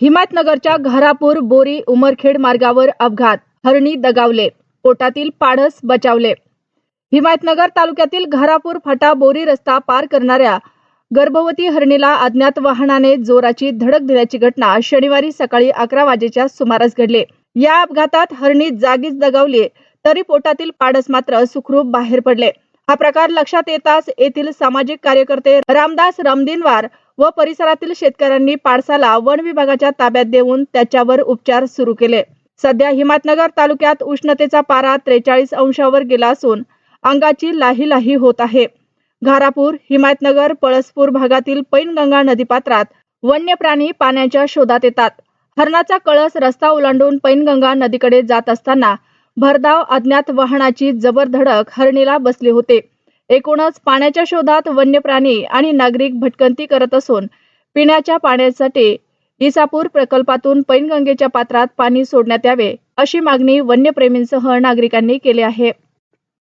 हिमायतनगरच्या घरापूर बोरी उमरखेड मार्गावर अपघात. हरणी दगावले. पोटातील पाडस बचावले. हिमायतनगर तालुक्यातील घरापूर फाटा बोरी रस्ता पार करणाऱ्या गर्भवती हरणीला अज्ञात वाहनाने जोराची धडक दिल्याची घटना शनिवारी सकाळी अकरा वाजेच्या सुमारास घडली. या अपघातात हरणी जागीच दगावली तरी पोटातील पाडस मात्र सुखरूप बाहेर पडले. हा प्रकार लक्षात येताच येथील सामाजिक कार्यकर्ते रामदास रामदिनवार व परिसरातील शेतकऱ्यांनी पाडसाला वन विभागाच्या ताब्यात देऊन त्याच्यावर उपचार सुरू केले. सध्या हिमातनगर तालुक्यात उष्णतेचा पारा त्रेचाळीस अंशावर गेला असून अंगाची लाही लाही होत आहे. घारापूर हिमायतनगर पळसपूर भागातील पैनगंगा नदीपात्रात वन्य प्राणी पाण्याच्या शोधात येतात. हरणाचा कळस रस्ता ओलांडून पैनगंगा नदीकडे जात असताना भरधाव अज्ञात वाहनाची जबर धडक हरणीला बसली होते. एकूणच पाण्याच्या शोधात वन्य प्राणी आणि नागरिक भटकंती करत असून पिण्याच्या पाण्यासाठी इसापूर प्रकल्पातून पैनगंगेच्या पात्रात पाणी सोडण्यात यावे अशी मागणी वन्यप्रेमींसह नागरिकांनी केली आहे.